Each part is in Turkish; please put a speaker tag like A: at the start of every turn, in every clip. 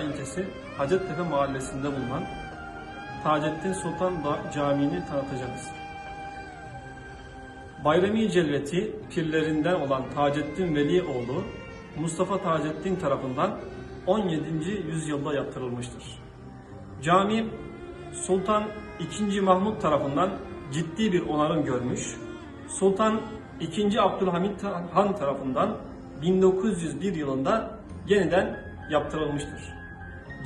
A: ilçesi Hacettepe mahallesinde bulunan Taceddin Sultan Camii'ni tanıtacağız. Bayrami Celveti pirlerinden olan Taceddin Velioğlu Mustafa Taceddin tarafından 17. yüzyılda yaptırılmıştır. Cami Sultan II. Mahmut tarafından ciddi bir onarım görmüş. Sultan II. Abdülhamit Han tarafından 1901 yılında yeniden yaptırılmıştır.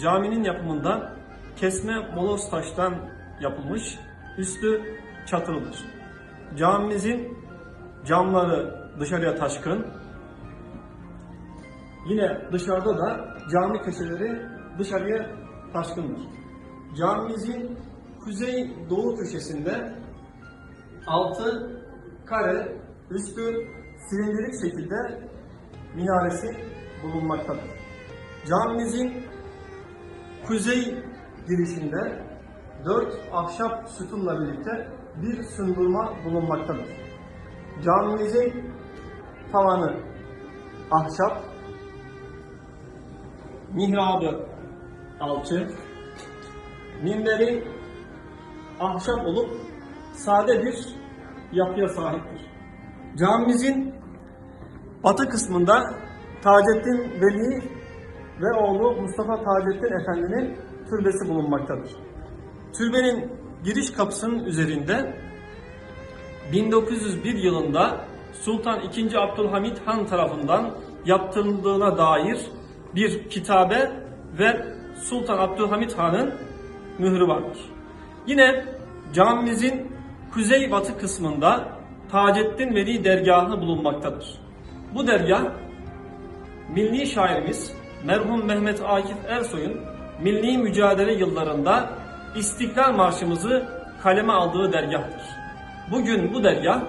A: Caminin yapımında kesme molos taştan yapılmış, üstü çatılıdır. Camimizin camları dışarıya taşkın, Yine dışarıda da cami köşeleri dışarıya taşkındır. Camimizin kuzey doğu köşesinde altı kare, üstü silindirik şekilde minaresi bulunmaktadır. Camimizin kuzey girişinde dört ahşap sütunla birlikte bir sündürme bulunmaktadır. Camimizin tavanı ahşap, mihrabı alçı, minberi ahşap olup sade bir yapıya sahiptir. Camimizin batı kısmında Taceddin Veli ve oğlu Mustafa Taceddin Efendi'nin türbesi bulunmaktadır. Türbenin giriş kapısının üzerinde 1901 yılında Sultan II. Abdülhamit Han tarafından yaptırıldığına dair bir kitabe ve Sultan Abdülhamit Han'ın mührü vardır. Yine camimizin kuzeybatı kısmında Taceddin Veli dergahı bulunmaktadır. Bu dergah milli şairimiz merhum Mehmet Akif Ersoy'un milli mücadele yıllarında İstiklal Marşımızı kaleme aldığı dergahtır. Bugün bu dergah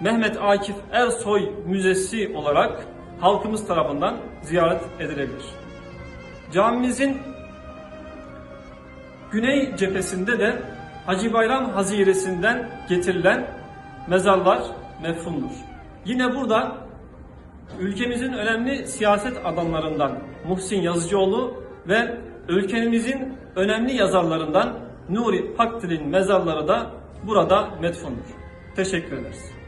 A: Mehmet Akif Ersoy Müzesi olarak halkımız tarafından ziyaret edilebilir. Camimizin güney cephesinde de Hacı Bayram Haziresi'nden getirilen mezarlar mefhumdur. Yine burada ülkemizin önemli siyaset adamlarından Muhsin Yazıcıoğlu ve ülkemizin önemli yazarlarından Nuri Pakdil'in mezarları da burada metfundur. Teşekkür ederiz.